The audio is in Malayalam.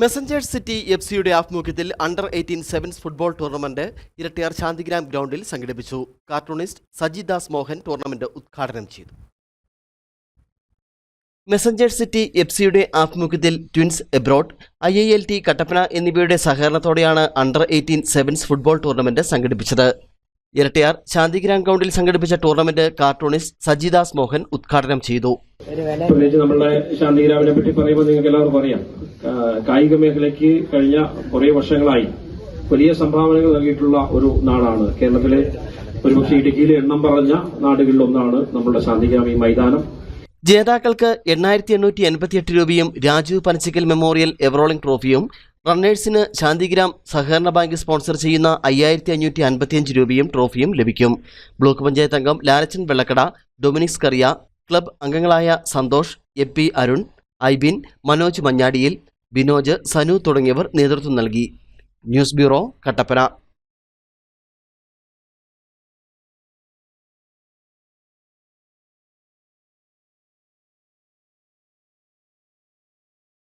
മെസഞ്ചേഴ്സ് സിറ്റി എഫ് സിയുടെ ആഭിമുഖ്യത്തിൽ under eighteen sevens football tournament Erattayar Shanthigram ഗ്രൗണ്ടിൽ സംഘടിപ്പിച്ചു. കാർട്ടൂണിസ്റ്റ് സജിദാസ് മോഹൻ ടൂർണമെന്റ് ഉദ്ഘാടനം ചെയ്തു. മെസഞ്ചേഴ്സ് സിറ്റി എഫ് സിയുടെ ആഭിമുഖ്യത്തിൽ twins abroad I I L T Kattappana എന്നിവയുടെ സഹകരണത്തോടെയാണ് under eighteen sevens football tournament സംഘടിപ്പിച്ചത്. ഇരട്ടിയാർ ശാന്തിഗ്രാം ഗ്രൗണ്ടിൽ സംഘടിപ്പിച്ച ടൂർണമെന്റ് കാർട്ടൂണിസ്റ്റ് സജിദാസ് മോഹൻ ഉദ്ഘാടനം ചെയ്തു. പ്രത്യേകിച്ച് നമ്മളുടെ ശാന്തിഗ്രാമിനെ പറ്റി പറയുമ്പോൾ നിങ്ങൾക്ക് എല്ലാവർക്കും അറിയാം. കായിക മേഖലയ്ക്ക് കഴിഞ്ഞ കുറേ വർഷങ്ങളായി വലിയ സംഭാവനകൾ നൽകിയിട്ടുള്ള ഒരു നാടാണ്. കേരളത്തിലെ ഒരുപക്ഷെ ഇടുക്കിയിലെ എണ്ണം പറഞ്ഞ നാടുകളിലൊന്നാണ് നമ്മളുടെ ശാന്തിഗ്രാം ഈ മൈതാനം. ജേതാക്കൾക്ക് എണ്ണായിരത്തി എണ്ണൂറ്റി എൺപത്തിയെട്ട് രൂപയും Rajiv Panachikkal memorial ever rolling ട്രോഫിയും റണ്ണേഴ്സിന് ശാന്തിഗ്രാം സഹകരണ ബാങ്ക് സ്പോൺസർ ചെയ്യുന്ന അയ്യായിരത്തി അഞ്ഞൂറ്റി അൻപത്തിയഞ്ച് രൂപയും ട്രോഫിയും ലഭിക്കും. ബ്ലോക്ക് പഞ്ചായത്ത് അംഗം ലാലച്ചൻ വെള്ളക്കട ഡൊമിനിക്സ് കറിയ ക്ലബ് അംഗങ്ങളായ സന്തോഷ് എ പി അരുൺ ഐബിൻ മനോജ് മഞ്ഞാടിയിൽ ബിനോജ് സനു തുടങ്ങിയവർ നേതൃത്വം നൽകി. News bureau Kattappana.